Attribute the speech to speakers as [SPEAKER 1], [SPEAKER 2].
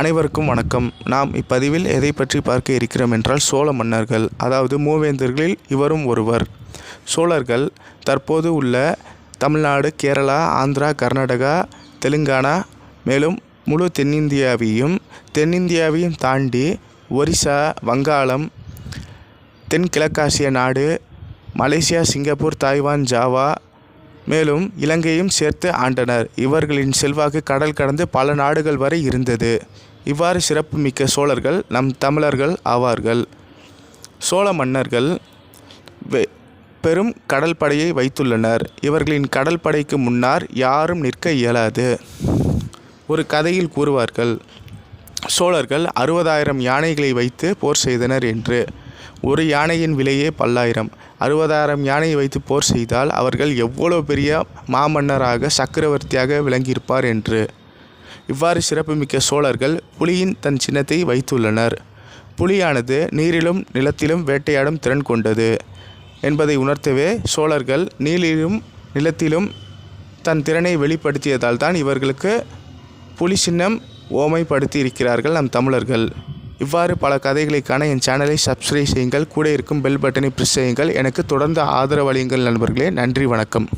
[SPEAKER 1] அனைவருக்கும் வணக்கம். நாம் இப்பதிவில் எதை பற்றி பார்க்க இருக்கிறோம் என்றால் சோழ மன்னர்கள் அதாவது மூவேந்தர்களில் இவரும் ஒருவர். சோழர்கள் தற்போது உள்ள தமிழ்நாடு கேரளா ஆந்திரா கர்நாடகா தெலுங்கானா மேலும் முழு தென்னிந்தியாவையும் தென்னிந்தியாவையும் தாண்டி ஒரிசா வங்காளம் தென்கிழக்காசிய நாடு மலேசியா சிங்கப்பூர் தாய்வான் ஜாவா மேலும் இலங்கையும் சேர்த்து ஆண்டனர். இவர்களின் செல்வாக்கு கடல் கடந்து பல நாடுகள் வரை இருந்தது. இவ்வாறு சிறப்புமிக்க சோழர்கள் நம் தமிழர்கள் ஆவார்கள். சோழ மன்னர்கள் வெ- பெரும் கடல் படையை வைத்துள்ளனர். இவர்களின் கடல் படைக்கு முன்னார் யாரும் நிற்க இயலாது. ஒரு கதையில் கூறுவார்கள் சோழர்கள் அறுபதாயிரம் யானைகளை வைத்து போர் செய்தனர் என்று. ஒரு யானையின் விலையே பல்லாயிரம். அறுபதாயிரம் யானையை வைத்து போர் செய்தால் அவர்கள் எவ்வளவு பெரிய மாமன்னராக சக்கரவர்த்தியாக விளங்கியிருப்பார் என்று. இவ்வாறு சிறப்புமிக்க சோழர்கள் புலியின் தன் சின்னத்தை வைத்துள்ளனர். புலியானது நீரிலும் நிலத்திலும் வேட்டையாடும் திறன் கொண்டது என்பதை உணர்த்தவே சோழர்கள் நீரிலும் நிலத்திலும் தன் திறனை வெளிப்படுத்தியதால் தான் இவர்களுக்கு புலி சின்னம் ஓமைப்படுத்தி இருக்கிறார்கள் நம் தமிழர்கள். இவ்வாறு பல கதைகளுக்கான என் சேனலை சப்ஸ்கிரைப் செய்யுங்கள். கூட இருக்கும் பெல் பட்டனை ப்ரெஸ் செய்யுங்கள். எனக்கு தொடர்ந்து ஆதரவு அளியுங்கள் நண்பர்களே. நன்றி வணக்கம்.